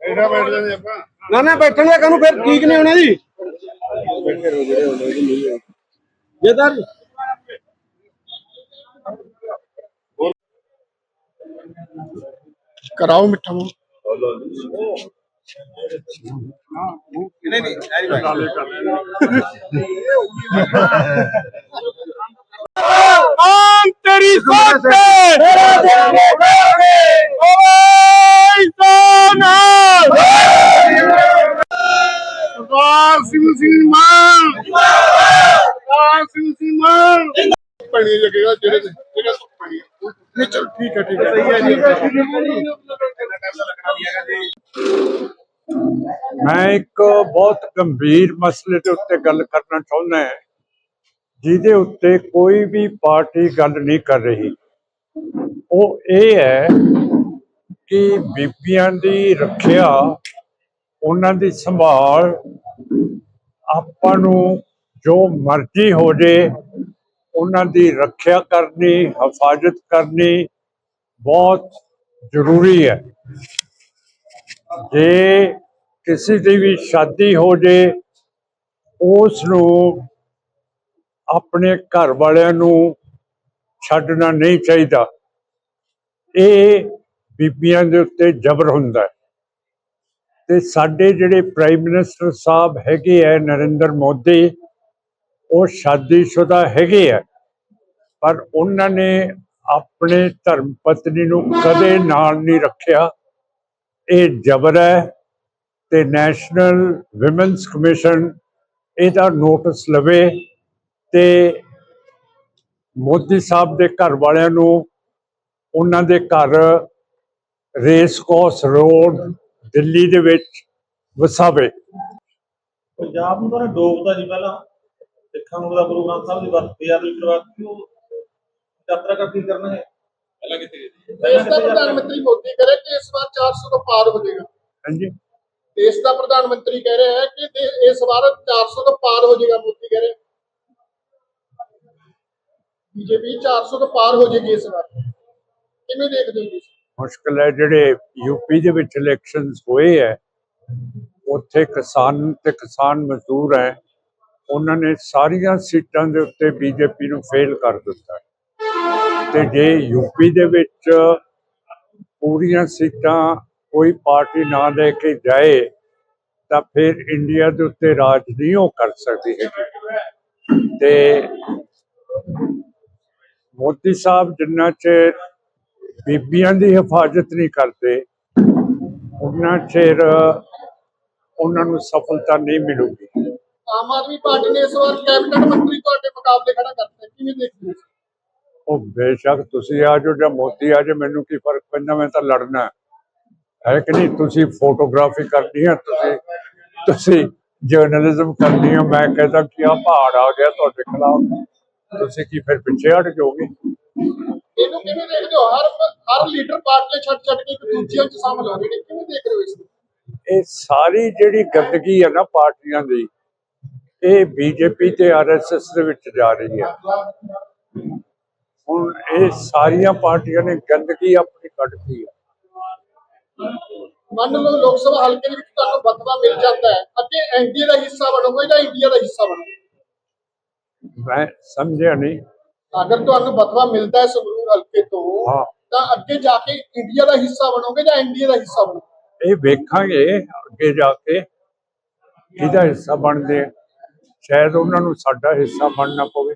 ਇਹਦਾ ਬੈਠ ਜਾਂਦੇ ਆਪਾਂ ਨਾ ਨਾ, ਬੈਠਣ ਦਾ ਕਾਹਨੂੰ ਫਿਰ? ਠੀਕ ਨਹੀਂ ਹੋਣਾ ਜੀ? ਜੇ। ਤਾਂ ਕਰਾਓ ਮਿੱਠਾ ਮੂੰਹ। ਨਹੀਂ ਨਹੀਂ ਐਨੀ ਬਾਈ ਆਮ ਤੇਰੀ ਸੋਚ ਤੇ ਤੇਰਾ ਦੇਵਾਂਗੇ ਓਏ ਸੋਨਾ ਸਰਦਾਰ ਸਿੰਘ ਸਿੰਘ ਮਾਨ ਸਰਦਾਰ ਸਿੰਘ ਸਿੰਘ ਮਾਨ ਪਣੀ ਲੱਗੇਗਾ ਜਿਹੜੇ ਤੇ ਜਿਹੜਾ ਸੁੱਕ ਪਣੀ ਨਹੀਂ ਚਲ ਠੀਕ ਹੈ ਠੀਕ ਹੈ ਸਹੀ ਹੈ ਜੀ ਮੈਂ ਇੱਕ ਬਹੁਤ ਗੰਭੀਰ ਮਸਲੇ ਦੇ ਉੱਤੇ ਗੱਲ ਕਰਨਾ ਚਾਹੁੰਦਾ ਹਾਂ, ਜਿਹਦੇ ਉੱਤੇ ਕੋਈ ਵੀ ਪਾਰਟੀ ਗੱਲ ਨਹੀਂ ਕਰ ਰਹੀ। ਉਹ ਇਹ ਹੈ ਕਿ ਬੀਬੀਆਂ ਦੀ ਰੱਖਿਆ, ਉਹਨਾਂ ਦੀ ਸੰਭਾਲ, ਆਪਾਂ ਨੂੰ ਜੋ ਮਰਜ਼ੀ ਹੋ ਜੇ, ਉਹਨਾਂ ਦੀ ਰੱਖਿਆ ਕਰਨੀ, ਹਿਫਾਜ਼ਤ ਕਰਨੀ ਬਹੁਤ ਜ਼ਰੂਰੀ ਹੈ। ਜੇ ਕਿਸੇ ਦੀ ਵੀ ਸ਼ਾਦੀ ਹੋ ਜੇ, ਉਸ ਨੂੰ ਆਪਣੇ ਘਰ ਵਾਲਿਆਂ ਨੂੰ ਛੱਡਣਾ ਨਹੀਂ ਚਾਹੀਦਾ। ਇਹ ਬੀਬੀਆਂ ਦੇ ਉੱਤੇ ਜ਼ਬਰ ਹੁੰਦਾ ਹੈ। ਤੇ ਸਾਡੇ ਜਿਹੜੇ ਪ੍ਰਾਈਮ ਮਿਨਿਸਟਰ ਸਾਹਿਬ ਹੈਗੇ ਆ ਨਰਿੰਦਰ ਮੋਦੀ, ਉਹ ਸ਼ਾਦੀशुदा ਹੈਗੇ ਆ ਪਰ ਉਹਨਾਂ ਨੇ ਆਪਣੇ ਧਰਮ ਪਤਨੀ ਨੂੰ ਕਦੇ ਨਾਲ ਨਹੀਂ ਰੱਖਿਆ। ਇਹ ਜ਼ਬਰ ਹੈ ਤੇ ਨੈਸ਼ਨਲ ਵਿਮਨਸ ਕਮਿਸ਼ਨ ਇਹਦਾ ਨੋਟਿਸ ਲਵੇ ਤੇ ਮੋਦੀ ਸਾਹਿਬ ਦੇ ਘਰ ਵਾਲਿਆਂ ਨੂੰ ਉਹਨਾਂ ਦੇ ਘਰ ਰੇਸ ਕੋਰਸ ਰੋਡ ਦਿੱਲੀ ਦੇ ਵਿੱਚ ਵਸਾਵੇ। ਪੰਜਾਬ ਨੂੰ ਤਾਂ ਡੋਬਤਾ ਜੀ ਪਹਿਲਾਂ। ਸਿੱਖਾਂ ਨੂੰ ਦਾ ਗੁਰੂ ਗ੍ਰੰਥ ਸਾਹਿਬ ਦੀ ਵਰਤੀ ਆ ਲੀਟਰ ਵਾਸਤੇ ਉਹ ਯਾਤਰਾ ਕਰ ਕੀ ਕਰਨਾ ਹੈ ਪਹਿਲਾਂ ਗਏ? ਦੇਸ਼ ਦਾ ਪ੍ਰਧਾਨ ਮੰਤਰੀ ਮੋਦੀ ਕਹ ਰਿਹਾ ਕਿ ਇਸ ਵਾਰ 400 ਤੋਂ ਪਾਰ ਹੋ ਜਾਏਗਾ। ਹਾਂਜੀ। ਦੇਸ਼ ਦਾ ਪ੍ਰਧਾਨ ਮੰਤਰੀ ਕਹਿ ਰਿਹਾ ਹੈ ਕਿ ਇਸ ਵਾਰ 400 ਤੋਂ ਪਾਰ ਹੋ ਜਾਏਗਾ ਮੋਦੀ ਕਹਿ ਰਿਹਾ। ਬੀਜੇਪੀ 400 ਤੋਂ ਪਾਰ ਹੋ ਜਾਏਗੀ ਇਸ ਵਾਰ। ਕਿਵੇਂ ਦੇਖਦੇ ਹੋ ਤੁਸੀਂ? ਮੁਸ਼ਕਲ ਹੈ, ਜਿਹੜੇ ਯੂਪੀ ਦੇ ਵਿੱਚ ਇਲੈਕਸ਼ਨਸ ਹੋਏ ਹੈ, ਉੱਥੇ ਕਿਸਾਨ ਤੇ ਕਿਸਾਨ ਮਜ਼ਦੂਰ ਹੈ, ਉਹਨਾਂ ਨੇ ਸਾਰੀਆਂ ਸੀਟਾਂ ਦੇ ਉੱਤੇ ਬੀਜੇਪੀ ਨੂੰ ਫੇਲ ਕਰ ਦਿੱਤਾ ਤੇ ਜੇ ਯੂਪੀ ਦੇ ਵਿੱਚ ਪੂਰੀਆਂ ਸੀਟਾਂ ਕੋਈ ਪਾਰਟੀ ਨਾ ਲੈ ਕੇ ਜਾਏ ਤਾਂ ਫਿਰ ਇੰਡੀਆ ਦੇ ਉੱਤੇ ਰਾਜ ਨਹੀਂ ਉਹ ਕਰ ਸਕਦੀ ਹੈਗੀ। ਤੇ ਮੋਦੀ ਸਾਹਿਬ ਜਿੰਨਾ ਚਿਰ ਬੀਬੀਆਂ ਦੀ ਹਿਫਾਜ਼ਤ ਨਹੀਂ ਕਰਦੇ ਉਹਨਾਂ ਚਿਰ ਉਹਨਾਂ ਨੂੰ ਸਫਲਤਾ ਨਹੀਂ ਮਿਲੂਗੀ। ਆਮ ਆਦਮੀ ਪਾਰਟੀ ਨੇ ਇਸ ਵਾਰ ਕੈਬਨਿਟ ਮੰਤਰੀ ਤੁਹਾਡੇ ਮੁਕਾਬਲੇ ਖੜਾ ਕਰਤਾ। ਕਿਵੇਂ ਦੇਖਦੇ ਹੋ? ਉਹ ਬੇਸ਼ੱਕ ਤੁਸੀਂ ਆ ਜਾਓ ਜਾਂ ਮੋਦੀ ਆ ਜਾਏ ਮੈਨੂੰ ਕੀ ਫ਼ਰਕ ਪੈਂਦਾ ਮੈਂ ਤਾਂ ਲੜਨਾ। ਹੈ ਕਿ ਨਹੀਂ? ਤੁਸੀਂ ਫੋਟੋਗ੍ਰਾਫੀ ਕਰਨੀ ਹੈ ਤੁਸੀਂ ਤੁਸੀਂ ਜਰਨਲਿਜ਼ਮ ਕਰਨੀ ਹੈ। ਮੈਂ ਕਹਿੰਦਾ ਕਿ ਆ ਪਹਾੜ ਆ ਗਿਆ ਤੁਹਾਡੇ ਖਿਲਾਫ। ਤੁਸੀਂ ਕੀ ਫਿਰ ਪਿੱਛੇ ਹਟ ਜਾਓਗੇ? ਇਹਨੂੰ ਕਿਵੇਂ ਦੇਖਦੇ ਹੋ? ਹਰ ਹਰ ਲੀਡਰ ਪਾਰਟੀ ਛੱਡ ਛੱਡ ਕੇ ਇੱਕ ਦੂਜੇ ਵਿੱਚ ਸ਼ਾਮਲ ਹੋ ਰਹੇ ਨੇ। ਕਿਵੇਂ ਦੇਖ ਰਹੇ ਹੋ ਇਸ ਨੂੰ? ਇਹ ਸਾਰੀ ਜਿਹੜੀ ਗੰਦਗੀ ਹੈ ਨਾ ਪਾਰਟੀਆਂ ਦੀ ਇਹ ਬੀਜੇਪੀ ਤੇ ਆਰਐਸਐਸ ਦੇ ਵਿੱਚ ਜਾ ਰਹੀ ਹੈ। ਹੁਣ ਇਹ ਸਾਰੀਆਂ ਪਾਰਟੀਆਂ ਨੇ ਗੰਦਗੀ ਆਪਣੀ ਕੱਢਤੀ ਹੈ। ਮੰਨ ਲਓ ਲੋਕ ਸਭਾ ਹਲਕੇ ਦੇ ਵਿੱਚ ਤੁਹਾਨੂੰ ਬਦਵਾ ਮਿਲ ਜਾਂਦਾ ਹੈ ਅੱਗੇ ਐਨਡੀਏ ਦਾ ਹਿੱਸਾ ਬਣੋਗੇ ਜਾਂ ਇੰਡੀਆ ਦਾ ਹਿੱਸਾ ਬਣੋਗੇ ਮੈਂ ਸਮਝਿਆ ਨਹੀਂ। ਅਗਰ ਤੁਹਾਨੂੰ ਬਦਵਾ ਮਿਲਦਾ ਹੈ ਸੰਗਰੂਰ ਹਲਕੇ ਤੋਂ ਹਾਂ। ਤਾਂ ਅੱਗੇ ਜਾ ਕੇ ਇੰਡੀਆ ਦਾ ਹਿੱਸਾ ਬਣੋਗੇ ਜਾਂ ਐਨਡੀਏ ਦਾ ਹਿੱਸਾ ਬਣੋਗੇ? ਇਹ ਵੇਖਾਂਗੇ ਅੱਗੇ ਜਾ ਕੇ ਕਿਹਦਾ ਹਿੱਸਾ ਬਣਦੇ ਆ। ਸ਼ਾਇਦ ਉਹਨਾਂ ਨੂੰ ਸਾਡਾ ਹਿੱਸਾ ਬਣਨਾ ਪਵੇ।